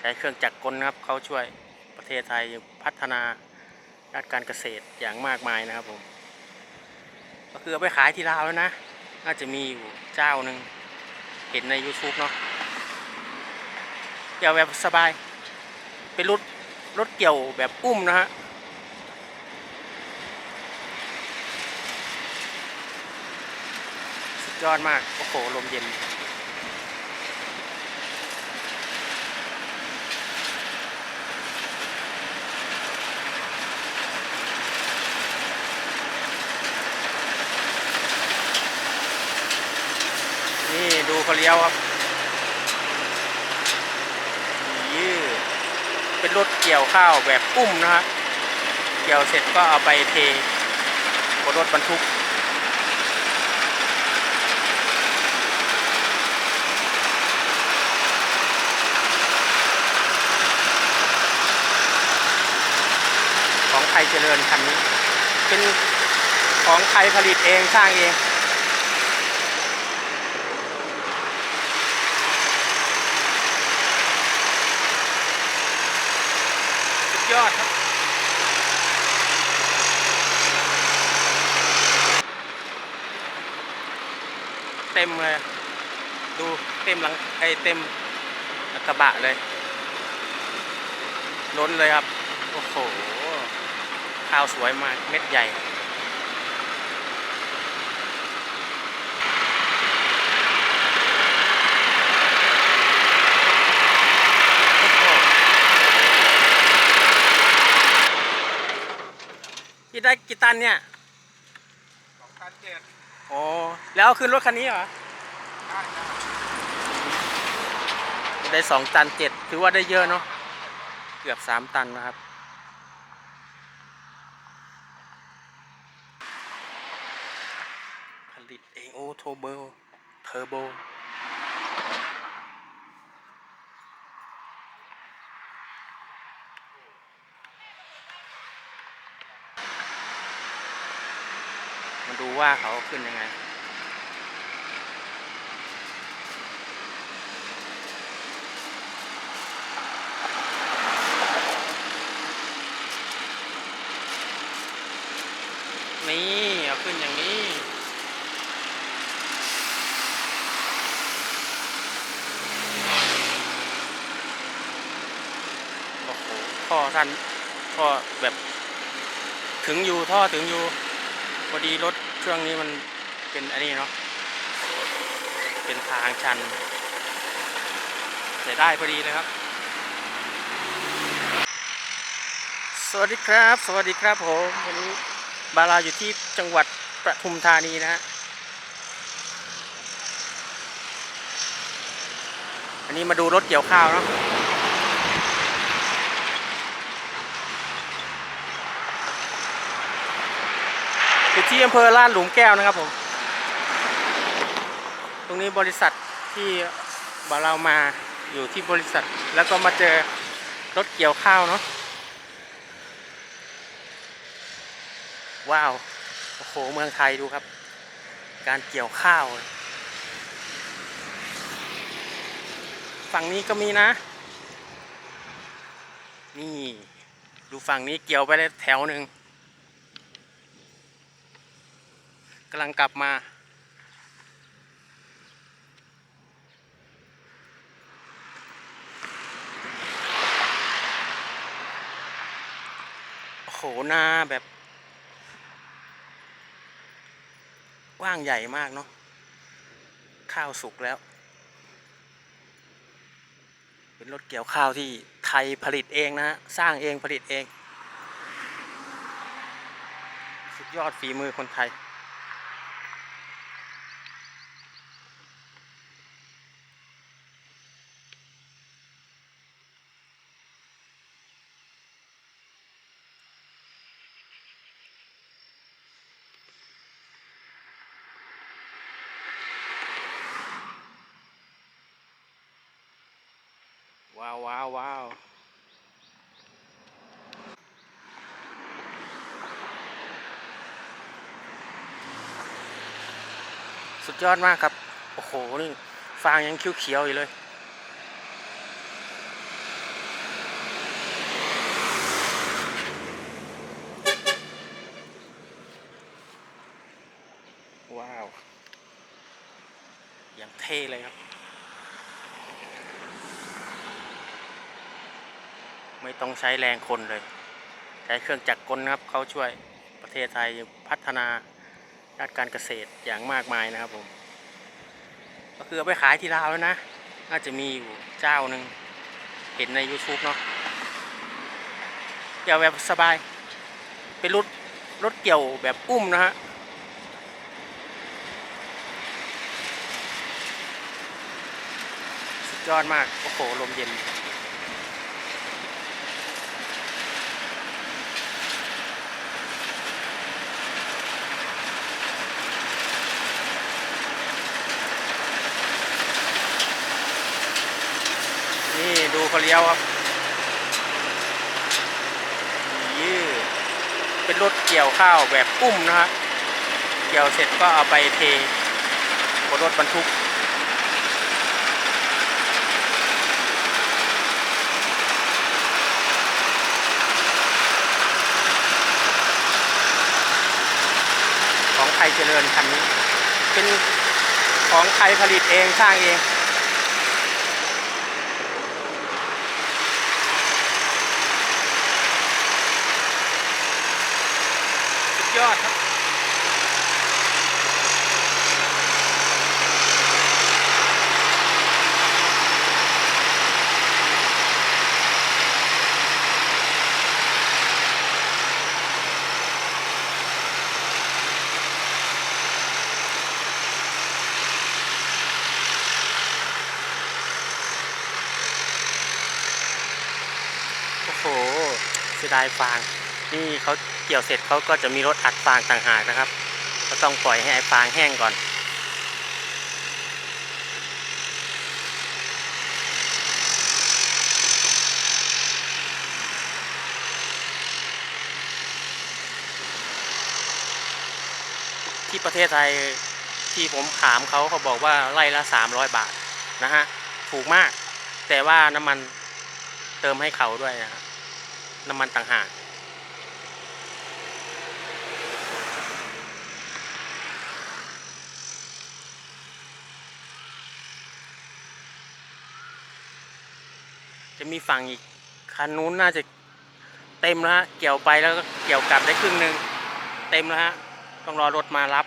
ใช้เครื่องจักรกลนะครับเขาช่วยประเทศไทยพัฒนาด้านการเกษตรอย่างมากมายนะครับผมก็คือเอาไปขายที่ลาวแล้วนะ น่าจะมีอยู่เจ้าหนึ่งเห็นใน YouTube เนาะเกี่ยวแบบสบาย เป็นรถรถเกี่ยวแบบอุ้มนะฮะสุดยอดมาก โอ้โห ลมเย็น นี่ดู เขาเลี้ยวครับยืเป็นรถเกี่ยวข้าวแบบอุ้มนะฮะเกี่ยวเสร็จก็เอาไปเทบนรถบรรทุกของไทยเจริญคันนี้ เป็นของไทยผลิตเองสร้างเอง ยอดครับ เต็มเลย ดูเต็มหลังไอเต็มกระบะเลย ล้นเลยครับ โอ้โห ข้าวสวยมาก เม็ดใหญ่ กี่ได้กี่ตันเนี่ยสองพันเจ็ดอ๋อแล้วเอาขึ้นรถคันนี้เหรอได้นะได้สองตันเจ็ดถือว่าได้เยอะเนาะเกือบสามตันนะครับ ผลิตเองโอ้โทเบอร์เทอร์โบ ว่าเขาขึ้นยังไง นี่เอาขึ้นอย่างนี้โอ้โหท่อท่านท่อแบบถึงอยู่ท่อถึงอยู่พอดีรถ เครื่องนี้มันเป็นอันนี้เนาะ เป็นทางชันใส่ได้พอดีเลยครับ สวัสดีครับ สวัสดีครับผม วันนี้บาราอยู่ที่จังหวัดประทุมธานีนะฮะ อันนี้มาดูรถเกี่ยวข้าวเนาะ อยู่ที่อำเภอลาดหลุมแก้วนะครับผม ตรงนี้บริษัทที่บาเรามาอยู่ที่บริษัทแล้วก็มาเจอรถเกี่ยวข้าวเนาะว้าวโอ้โหเมืองไทยดูครับ การเกี่ยวข้าว ฝั่งนี้ก็มีนะ นี่ ดูฝั่งนี้เกี่ยวไปได้แถวหนึ่ง กำลังกลับมา โอ้โหนาแบบกว้างใหญ่มากเนาะ ข้าวสุกแล้ว เป็นรถเกี่ยวข้าวที่ไทยผลิตเองนะฮะ สร้างเองผลิตเอง สุดยอดฝีมือคนไทย สุดยอดมากครับ โอ้โห นี่ฟางยังเขียวๆอยู่เลย ว้าวอย่างเท่เลยครับ ไม่ต้องใช้แรงคนเลย ใช้เครื่องจักรกลครับเขาช่วยประเทศไทยพัฒนา ด้านการเกษตรอย่างมากมายนะครับผม ก็คือเอาไปขายที่ลาวแล้วนะ น่าจะมีอยู่เจ้าหนึ่งเห็นใน YouTube เนาะเกี่ยวแบบสบาย เป็นรถรถเกี่ยวแบบอุ้มนะฮะสุดยอดมาก โอ้โห ลมเย็น นี่ดู เขาเลี้ยวครับยี่เป็นรถเกี่ยวข้าวแบบอุ้มนะฮะเกี่ยวเสร็จก็เอาไปเทบนรถบรรทุกของไทยเจริญคันนี้ เป็นของไทยผลิตเองสร้างเอง สุดยอดครับ โอ้โหเสี ยดายฟาง นี่เขาเกี่ยวเสร็จเขาก็จะมีรถอัดฟางต่างหากนะครับ ก็ต้องปล่อยให้ไอ้ฟางแห้งก่อน ที่ประเทศไทยที่ผมถามเขาเขาบอกว่าไล่ละ 300 บาทนะฮะ ถูกมาก แต่ว่าน้ำมันเติมให้เขาด้วยนะครับ น้ำมันต่างหากจะมีฝั่งอีกคันนู้นน่าจะเต็มแล้วฮะเกี่ยวไปแล้วก็เกี่ยวกลับได้ครึ่งหนึ่งเต็มแล้วฮะต้องรอรถมารับ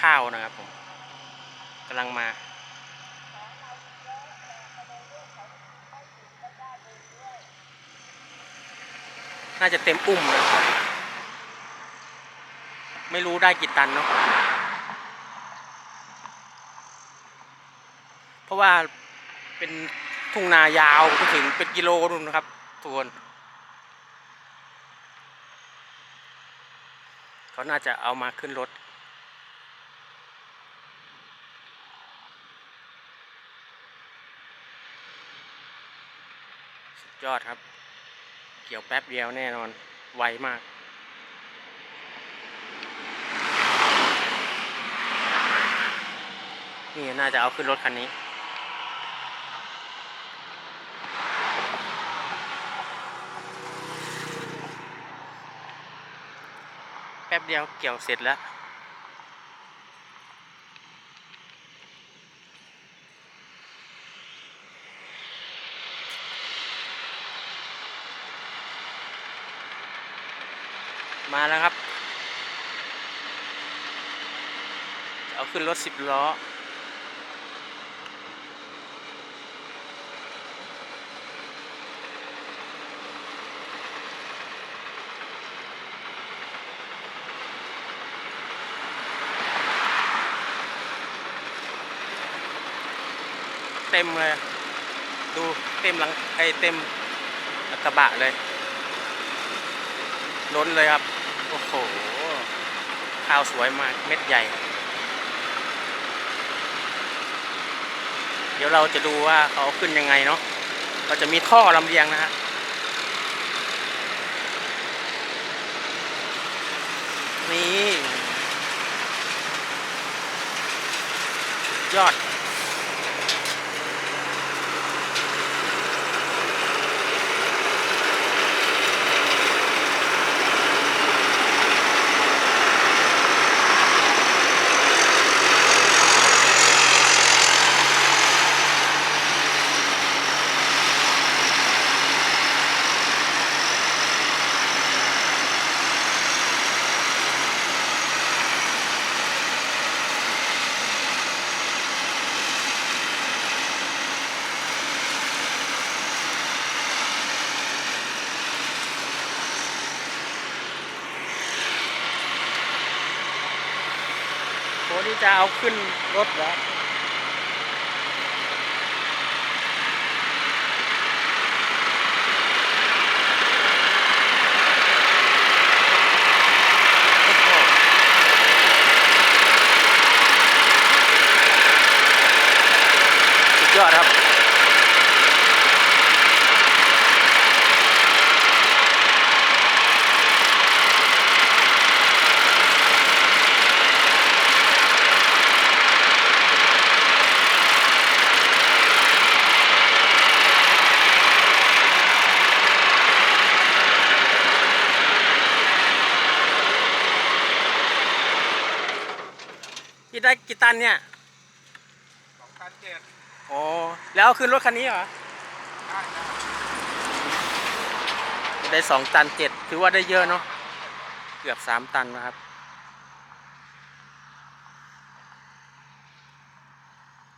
ข้าวนะครับผมกำลังมา น่าจะเต็มอุ้มนะไม่รู้ได้กี่ตันเนาะเพราะว่าเป็นทุ่งนายาวไปถึงเป็นกิโลนู่นนะครับทุกคนเขาน่าจะเอามาขึ้นรถสุดยอดครับ เกี่ยวแป๊บเดียวแน่นอน ไวมากนี่น่าจะเอาขึ้นรถคันนี้แป๊บเดียวเกี่ยวเสร็จแล้ว มาแล้วครับ เอาขึ้นรถสิบล้อ เต็มเลย ดูเต็มหลังไอเต็มกระบะเลยล้นเลยครับ โอ้โห ข้าวสวยมาก เม็ดใหญ่ เดี๋ยวเราจะดูว่าเขาขึ้นยังไงเนาะเราจะมีท่อลำเลียงนะฮะนี่ ยอด จะเอาขึ้นรถแล้วยอดครับ กี่ได้กี่ตันเนี่ยสองตันเจ็ดอ๋อแล้วเอาขึ้นรถคันนี้เหรอได้นะได้สองตันเจ็ดถือว่าได้เยอะเนาะเกือบสามตันนะครับ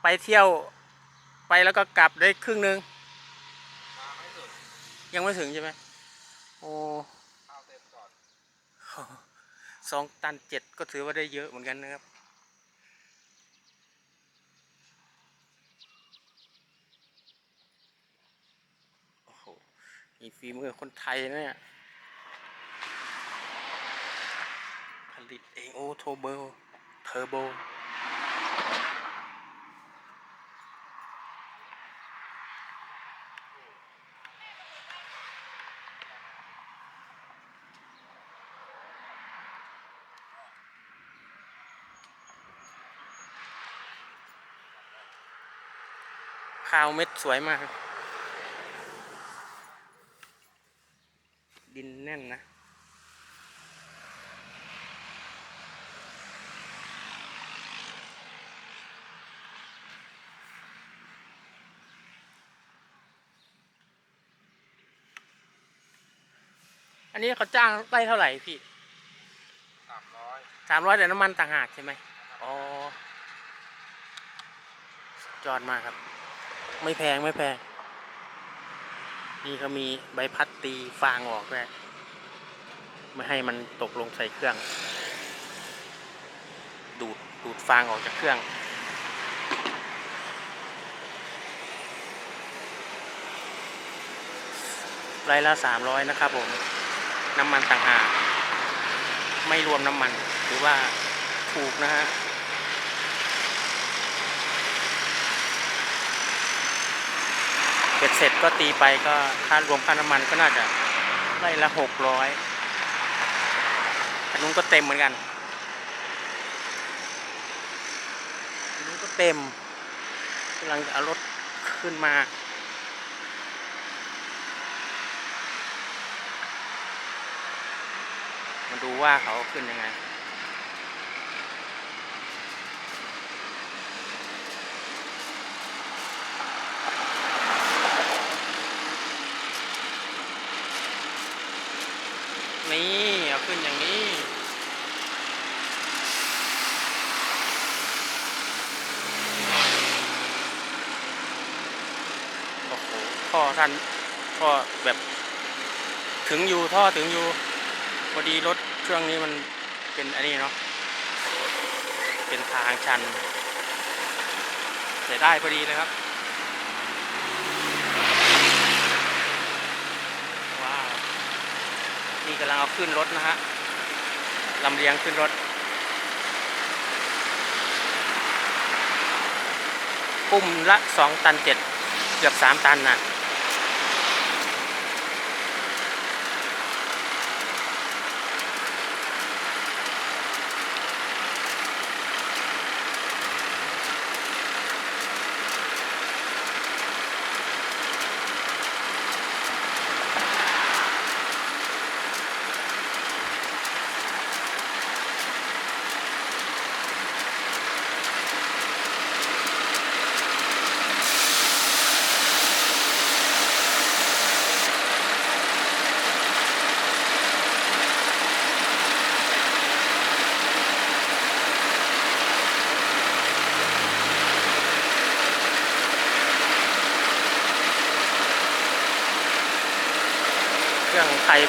ไปเที่ยวไปแล้วก็กลับได้ครึ่งหนึงมาไม่ถึงยังไม่ถึงใช่ไหมโอ้ข้าวเต็มก่อนสองตันเจ็ดก็ถือว่าได้เยอะเหมือนกันนะครับ โอ้โห มีฝีมือคนไทยนะเนี่ย ผลิตเองโอ้โทเบลเทอร์โบข้าวเม็ดสวยมากครับ ดินแน่นนะ อันนี้เขาจ้างไล่เท่าไหร่พี่สามร้อยสามร้อยแต่น้ำมันต่างหากใช่ไหมอ๋อสุดยอดมากครับ ไม่แพงไม่แพง นี่เขามีใบพัดตีฟางออกด้วยไม่ให้มันตกลงใส่เครื่อง ดูดดูดฟางออกจากเครื่องไรละสามร้อยนะครับผมน้ำมันต่างหากไม่รวมน้ำมัน หรือว่าถูกนะฮะ เบ็ดเสร็จก็ตีไปก็ค่ารวมค่าน้ำมันก็น่าจะไล่ละหกร้อยอันนู้นก็เต็มเหมือนกันอันนู้นก็เต็มกำลังจะเอารถขึ้นมามาดูว่าเขาขึ้นยังไง นี่ เอา ขึ้นอย่างนี้โอ้โหท่อท่านท่อแบบถึงอยู่ท่อถึงอยู่พอดีรถเครื่องนี้มันเป็นอันนี้เนาะเป็นทางชันใส่ได้พอดีเลยครับ ว้าว นี่ กำลังเอาขึ้นรถนะฮะลำเลียงขึ้นรถปุ่มละสองตันเจ็ดเกือบสามตันน่ะ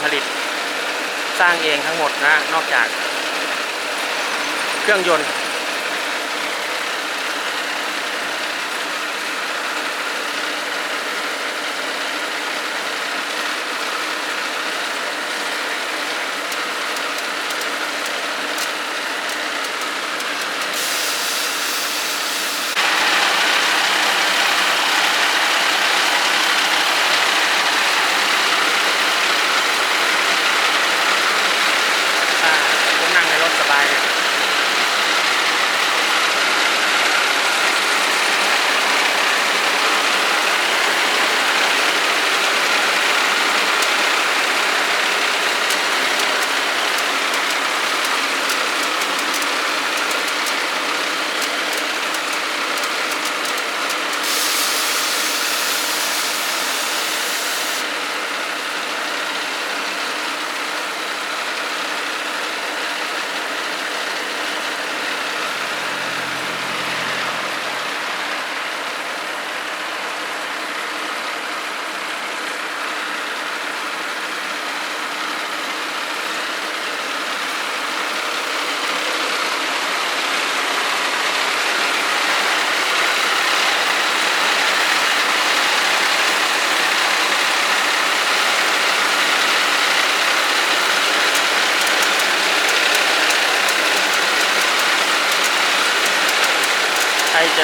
ผลิตสร้างเองทั้งหมดนะ นอกจากเครื่องยนต์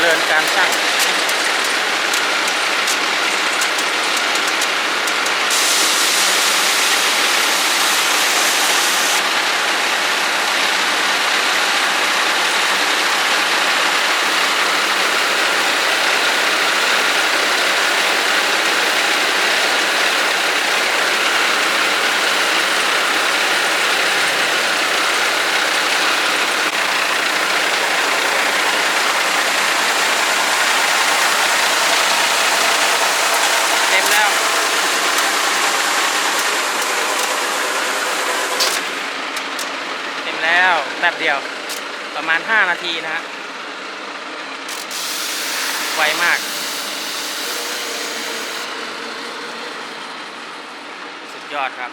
เดินการตั้ง ดียวประมาณ 5 นาทีนะฮะไวมาก สุดยอดครับ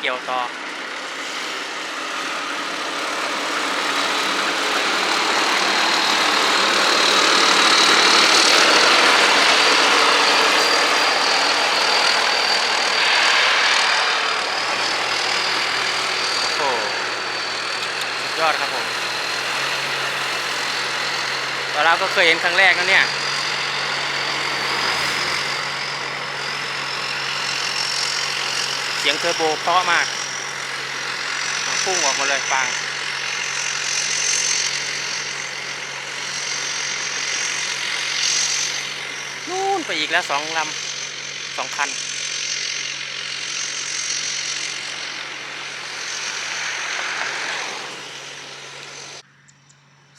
เกี่ยวต่อ โอ้โหสุดยอดครับผมตอนเราก็ เคยเห็นครั้งแรกนะเนี่ยเสียงเทอร์โบเพราะมากพุ่งออกมาเลยฟังนู่นไปอีกแล้วสองลำสองคัน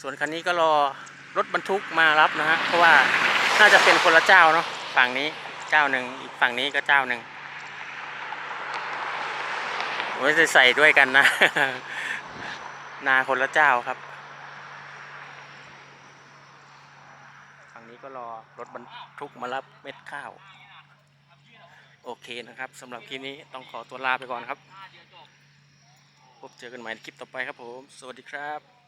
ส่วนคันนี้ก็รอ รถบรรทุกมารับนะฮะเพราะว่าน่าจะเป็นคนละเจ้าเนาะฝั่งนี้เจ้าหนึ่งอีกฝั่งนี้ก็เจ้าหนึ่งไม่ได้ใส่ด้วยกันนะ นาคนละเจ้าครับฝั่งนี้ก็รอรถบรรทุกมารับเม็ดข้าว โอเคนะครับสำหรับคลิปนี้ต้องขอตัวลาไปก่อนครับ พบเจอกันใหม่ในคลิปต่อไปครับผม สวัสดีครับ